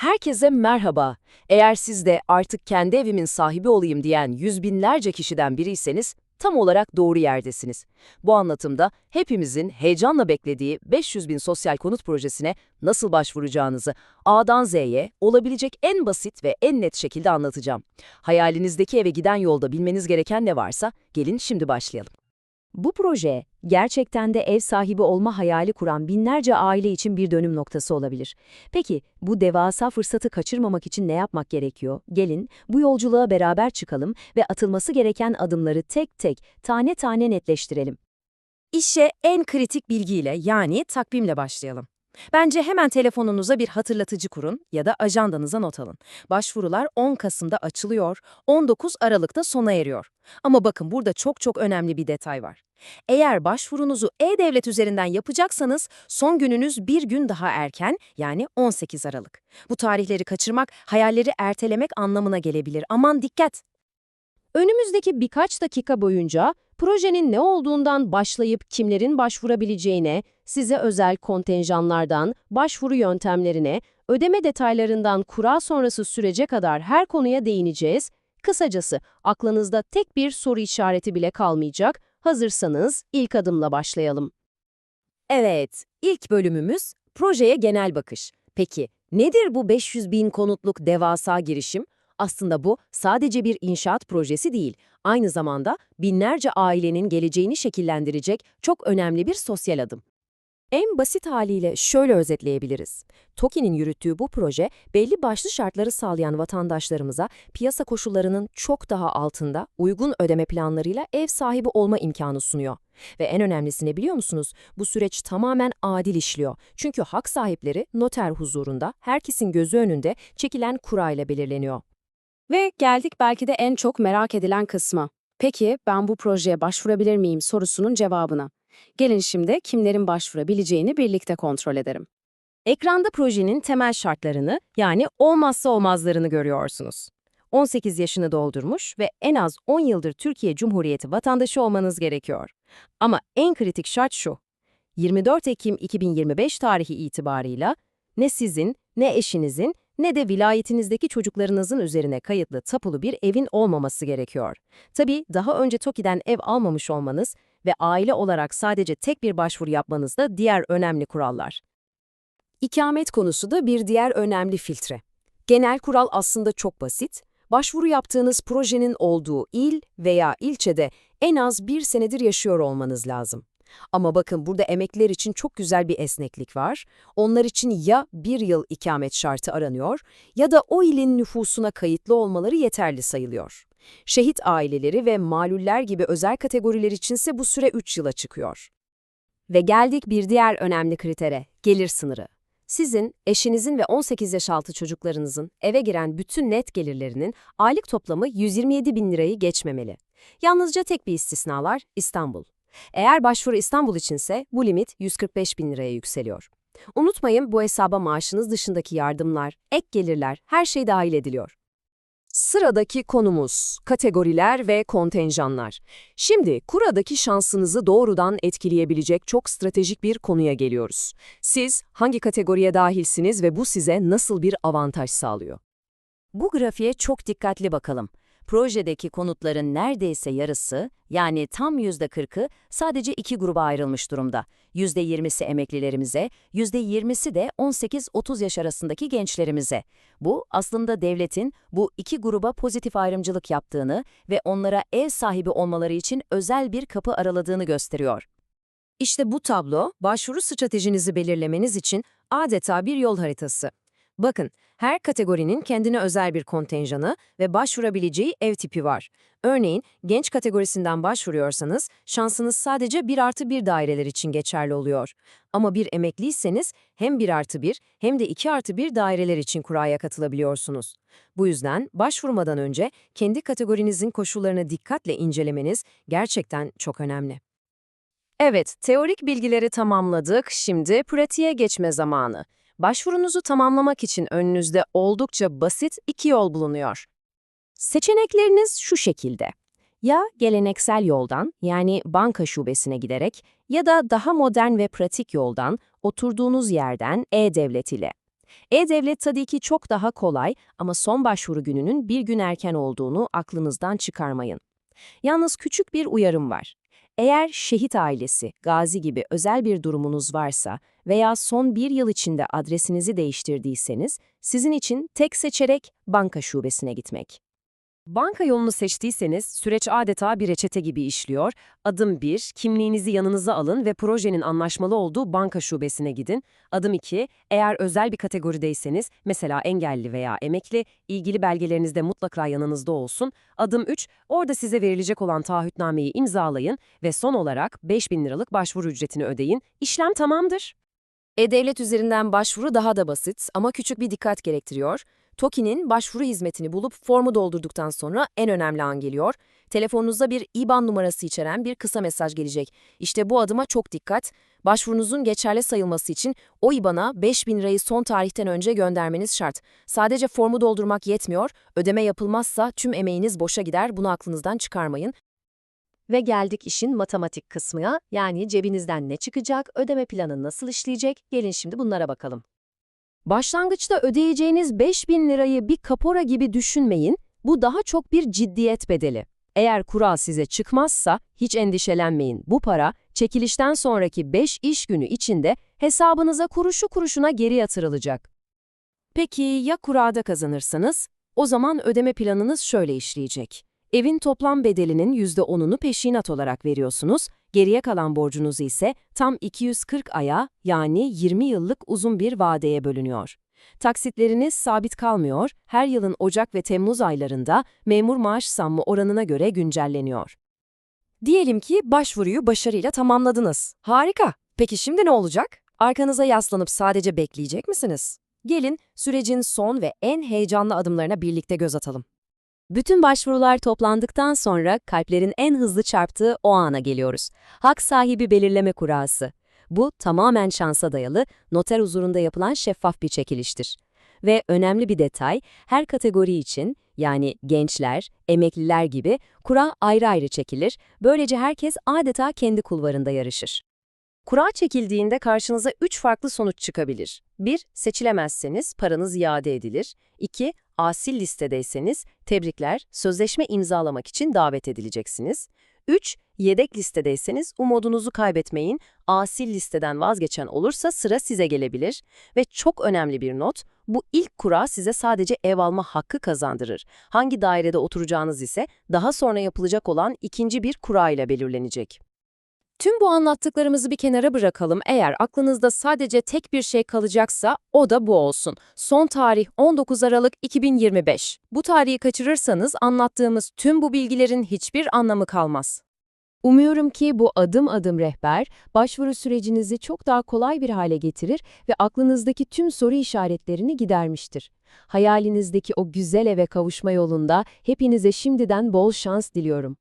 Herkese merhaba. Eğer siz de artık kendi evimin sahibi olayım diyen yüz binlerce kişiden biriyseniz tam olarak doğru yerdesiniz. Bu anlatımda hepimizin heyecanla beklediği 500 bin sosyal konut projesine nasıl başvuracağınızı A'dan Z'ye olabilecek en basit ve en net şekilde anlatacağım. Hayalinizdeki eve giden yolda bilmeniz gereken ne varsa gelin şimdi başlayalım. Bu proje, gerçekten de ev sahibi olma hayali kuran binlerce aile için bir dönüm noktası olabilir. Peki, bu devasa fırsatı kaçırmamak için ne yapmak gerekiyor? Gelin, bu yolculuğa beraber çıkalım ve atılması gereken adımları tek tek, tane tane netleştirelim. İşe en kritik bilgiyle yani takvimle başlayalım. Bence hemen telefonunuza bir hatırlatıcı kurun ya da ajandanıza not alın. Başvurular 10 Kasım'da açılıyor, 19 Aralık'ta sona eriyor. Ama bakın burada çok çok önemli bir detay var. Eğer başvurunuzu e-devlet üzerinden yapacaksanız son gününüz bir gün daha erken yani 18 Aralık. Bu tarihleri kaçırmak hayalleri ertelemek anlamına gelebilir. Aman dikkat! Önümüzdeki birkaç dakika boyunca projenin ne olduğundan başlayıp kimlerin başvurabileceğine, size özel kontenjanlardan, başvuru yöntemlerine, ödeme detaylarından kura sonrası sürece kadar her konuya değineceğiz. Kısacası aklınızda tek bir soru işareti bile kalmayacak. Hazırsanız ilk adımla başlayalım. Evet, ilk bölümümüz projeye genel bakış. Peki nedir bu 500 bin konutluk devasa girişim? Aslında bu sadece bir inşaat projesi değil, aynı zamanda binlerce ailenin geleceğini şekillendirecek çok önemli bir sosyal adım. En basit haliyle şöyle özetleyebiliriz. TOKİ'nin yürüttüğü bu proje belli başlı şartları sağlayan vatandaşlarımıza piyasa koşullarının çok daha altında uygun ödeme planlarıyla ev sahibi olma imkanı sunuyor. Ve en önemlisini biliyor musunuz? Bu süreç tamamen adil işliyor. Çünkü hak sahipleri noter huzurunda herkesin gözü önünde çekilen kurayla belirleniyor. Ve geldik belki de en çok merak edilen kısma. Peki ben bu projeye başvurabilir miyim sorusunun cevabına. Gelin şimdi kimlerin başvurabileceğini birlikte kontrol edelim. Ekranda projenin temel şartlarını yani olmazsa olmazlarını görüyorsunuz. 18 yaşını doldurmuş ve en az 10 yıldır Türkiye Cumhuriyeti vatandaşı olmanız gerekiyor. Ama en kritik şart şu. 24 Ekim 2025 tarihi itibarıyla ne sizin, ne eşinizin, ne de vilayetinizdeki çocuklarınızın üzerine kayıtlı tapulu bir evin olmaması gerekiyor. Tabii daha önce TOKİ'den ev almamış olmanız ve aile olarak sadece tek bir başvuru yapmanız da diğer önemli kurallar. İkamet konusu da bir diğer önemli filtre. Genel kural aslında çok basit. Başvuru yaptığınız projenin olduğu il veya ilçede en az bir senedir yaşıyor olmanız lazım. Ama bakın burada emekliler için çok güzel bir esneklik var. Onlar için ya bir yıl ikamet şartı aranıyor ya da o ilin nüfusuna kayıtlı olmaları yeterli sayılıyor. Şehit aileleri ve maluller gibi özel kategoriler içinse bu süre 3 yıla çıkıyor. Ve geldik bir diğer önemli kritere, gelir sınırı. Sizin, eşinizin ve 18 yaş altı çocuklarınızın eve giren bütün net gelirlerinin aylık toplamı 127 bin lirayı geçmemeli. Yalnızca tek bir istisna var, İstanbul. Eğer başvuru İstanbul içinse bu limit 145 bin liraya yükseliyor. Unutmayın bu hesaba maaşınız dışındaki yardımlar, ek gelirler, her şey dahil ediliyor. Sıradaki konumuz, kategoriler ve kontenjanlar. Şimdi kuradaki şansınızı doğrudan etkileyebilecek çok stratejik bir konuya geliyoruz. Siz hangi kategoriye dahilsiniz ve bu size nasıl bir avantaj sağlıyor? Bu grafiğe çok dikkatli bakalım. Projedeki konutların neredeyse yarısı, yani tam %40'ı sadece iki gruba ayrılmış durumda. %20'si emeklilerimize, %20'si de 18-30 yaş arasındaki gençlerimize. Bu aslında devletin bu iki gruba pozitif ayrımcılık yaptığını ve onlara ev sahibi olmaları için özel bir kapı araladığını gösteriyor. İşte bu tablo, başvuru stratejinizi belirlemeniz için adeta bir yol haritası. Bakın, her kategorinin kendine özel bir kontenjanı ve başvurabileceği ev tipi var. Örneğin, genç kategorisinden başvuruyorsanız, şansınız sadece 1 artı 1 daireler için geçerli oluyor. Ama bir emekliyseniz hem 1 artı 1 hem de 2 artı 1 daireler için kuraya katılabiliyorsunuz. Bu yüzden başvurmadan önce kendi kategorinizin koşullarını dikkatle incelemeniz gerçekten çok önemli. Evet, teorik bilgileri tamamladık, şimdi pratiğe geçme zamanı. Başvurunuzu tamamlamak için önünüzde oldukça basit iki yol bulunuyor. Seçenekleriniz şu şekilde. Ya geleneksel yoldan yani banka şubesine giderek ya da daha modern ve pratik yoldan oturduğunuz yerden e-devlet ile. E-Devlet tabii ki çok daha kolay ama son başvuru gününün bir gün erken olduğunu aklınızdan çıkarmayın. Yalnız küçük bir uyarım var. Eğer şehit ailesi, gazi gibi özel bir durumunuz varsa veya son bir yıl içinde adresinizi değiştirdiyseniz, sizin için tek seçerek banka şubesine gitmek. Banka yolunu seçtiyseniz süreç adeta bir reçete gibi işliyor. Adım 1, kimliğinizi yanınıza alın ve projenin anlaşmalı olduğu banka şubesine gidin. Adım 2, eğer özel bir kategorideyseniz, mesela engelli veya emekli, ilgili belgeleriniz de mutlaka yanınızda olsun. Adım 3, orada size verilecek olan taahhütnameyi imzalayın ve son olarak 5000 liralık başvuru ücretini ödeyin. İşlem tamamdır. E-Devlet üzerinden başvuru daha da basit ama küçük bir dikkat gerektiriyor. TOKİ'nin başvuru hizmetini bulup formu doldurduktan sonra en önemli an geliyor. Telefonunuzda bir IBAN numarası içeren bir kısa mesaj gelecek. İşte bu adıma çok dikkat. Başvurunuzun geçerli sayılması için o IBAN'a 5000 lirayı son tarihten önce göndermeniz şart. Sadece formu doldurmak yetmiyor. Ödeme yapılmazsa tüm emeğiniz boşa gider. Bunu aklınızdan çıkarmayın. Ve geldik işin matematik kısmına, yani cebinizden ne çıkacak, ödeme planı nasıl işleyecek, gelin şimdi bunlara bakalım. Başlangıçta ödeyeceğiniz 5000 lirayı bir kapora gibi düşünmeyin, bu daha çok bir ciddiyet bedeli. Eğer kura size çıkmazsa hiç endişelenmeyin. Bu para çekilişten sonraki 5 iş günü içinde hesabınıza kuruşu kuruşuna geri yatırılacak. Peki ya kurada kazanırsanız? O zaman ödeme planınız şöyle işleyecek. Evin toplam bedelinin %10'unu peşinat olarak veriyorsunuz, geriye kalan borcunuz ise tam 240 aya yani 20 yıllık uzun bir vadeye bölünüyor. Taksitleriniz sabit kalmıyor, her yılın Ocak ve Temmuz aylarında memur maaş zammı oranına göre güncelleniyor. Diyelim ki başvuruyu başarıyla tamamladınız. Harika. Peki şimdi ne olacak? Arkanıza yaslanıp sadece bekleyecek misiniz? Gelin sürecin son ve en heyecanlı adımlarına birlikte göz atalım. Bütün başvurular toplandıktan sonra kalplerin en hızlı çarptığı o ana geliyoruz. Hak sahibi belirleme kurası. Bu tamamen şansa dayalı, noter huzurunda yapılan şeffaf bir çekiliştir. Ve önemli bir detay, her kategori için yani gençler, emekliler gibi kura ayrı ayrı çekilir. Böylece herkes adeta kendi kulvarında yarışır. Kura çekildiğinde karşınıza üç farklı sonuç çıkabilir. 1. Seçilemezseniz paranız iade edilir. 2. Asil listedeyseniz tebrikler, sözleşme imzalamak için davet edileceksiniz. 3. Yedek listedeyseniz umudunuzu kaybetmeyin, asil listeden vazgeçen olursa sıra size gelebilir. Ve çok önemli bir not, bu ilk kura size sadece ev alma hakkı kazandırır. Hangi dairede oturacağınız ise daha sonra yapılacak olan ikinci bir kura ile belirlenecek. Tüm bu anlattıklarımızı bir kenara bırakalım. Eğer aklınızda sadece tek bir şey kalacaksa o da bu olsun. Son tarih 19 Aralık 2025. Bu tarihi kaçırırsanız anlattığımız tüm bu bilgilerin hiçbir anlamı kalmaz. Umuyorum ki bu adım adım rehber, başvuru sürecinizi çok daha kolay bir hale getirir ve aklınızdaki tüm soru işaretlerini gidermiştir. Hayalinizdeki o güzel eve kavuşma yolunda hepinize şimdiden bol şans diliyorum.